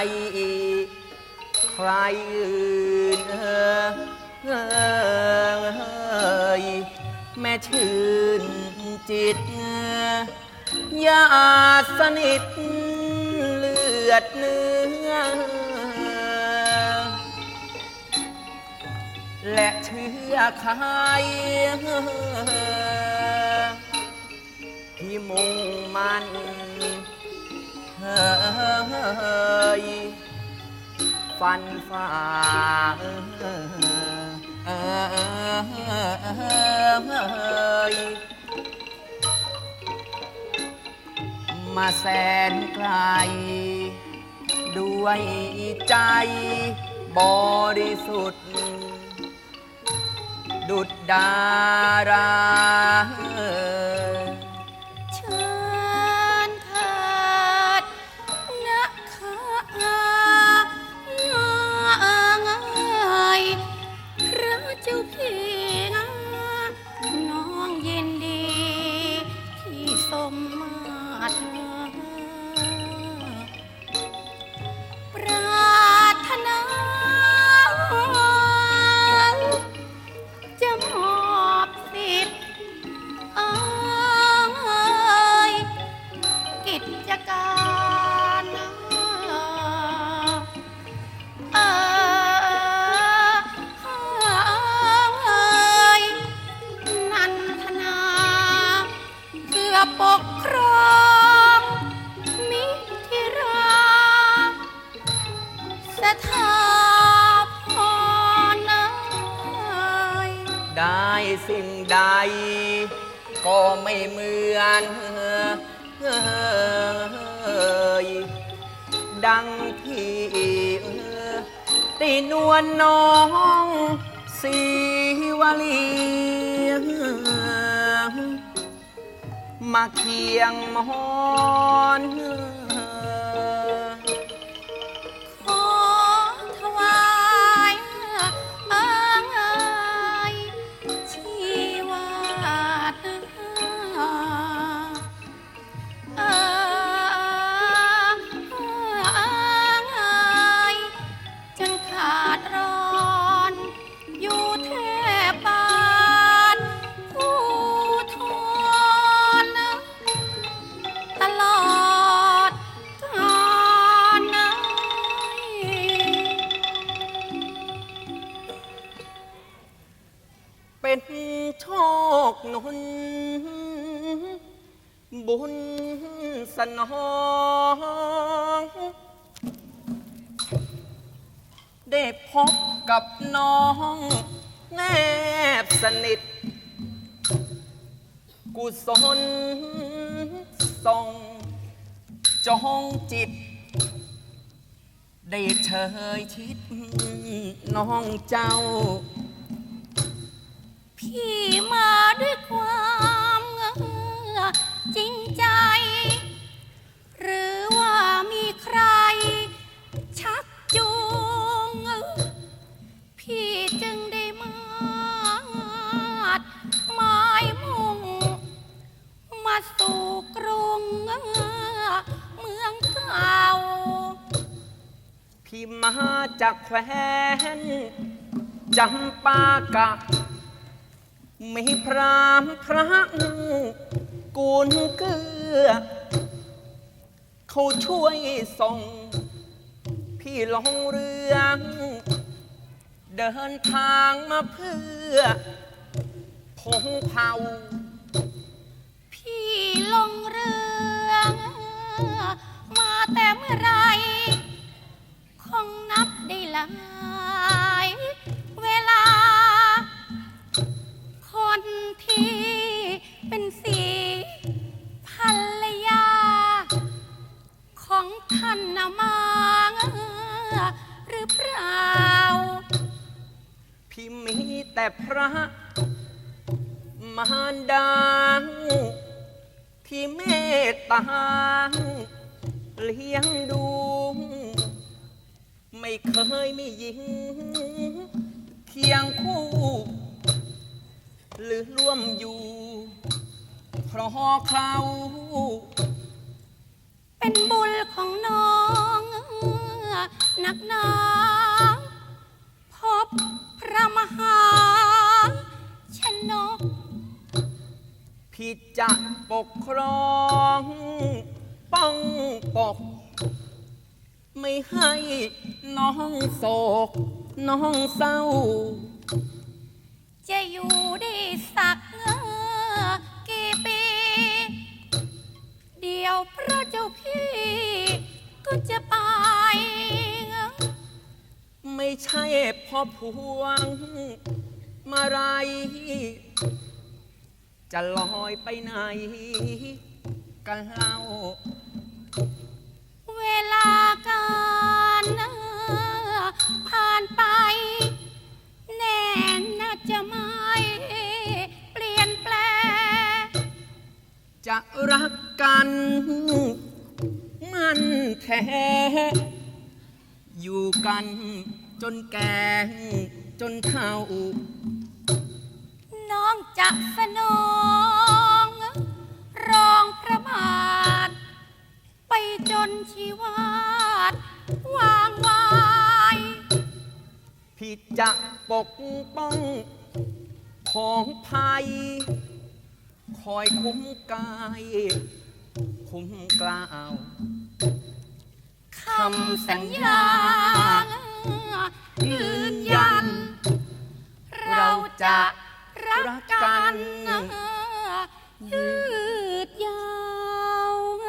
ให้ใครอื่นเอ่ยแม่ชื่นจิตยาสนิทเลือดเนื้อ และเชื่อใครที่มุ่งมัน เฮ้ยฟันฝ่าเอยมาแสนไกล ด้วยใจบริสุทธิ์ ดุดดารา สิ่งใด ก็ไม่เหมือนดังที่ได้นวลน้องสีวลีมาเคียงมอนุญสนองได้พบกับน้องแนบสนิท กุศลส่งจองจิต ได้เชยชิดน้องเจ้า พี่มาด้วยความ พี่มาจากแคว้นจำปากะ มีพรามพระกูลเกือ เขาช่วยส่ง พี่ลงเรือเดินทางมาเพื่อพงเผา พี่ลงเรือ มาแต่เมื่อไร หลายเวลา คนที่เป็นสีภรรยา ของท่านนะมาหรือเปล่า พี่มีแต่พระมารดาที่เมตตาเลี้ยงดู ไม่เคยมีหญิง เคียงคู่ หรือร่วมอยู่เพราะเขาเป็นบุญของน้องนักหนาพบพระมหาชนกพี่จะปกครอง ป้องปก ไม่ให้น้องโศก น้องเศร้า จะอยู่ได้สักกี่ปี เดี๋ยวพระเจ้าพี่ ก็จะไป ไม่ใช่พ่อพวง มาไร จะลอยไปไหนกันเล่า จะรักกัน มันแท้ อยู่กันจนแก่จนเฒ่า น้องจะสนอง รองพระบาท ไปจนชีวาดวางวาย พี่จะปกป้องของภัย อยคุ้มกาย คุ้มกล่าวคำสัญญายืนยัน เราจะรักกันยืดยาวพ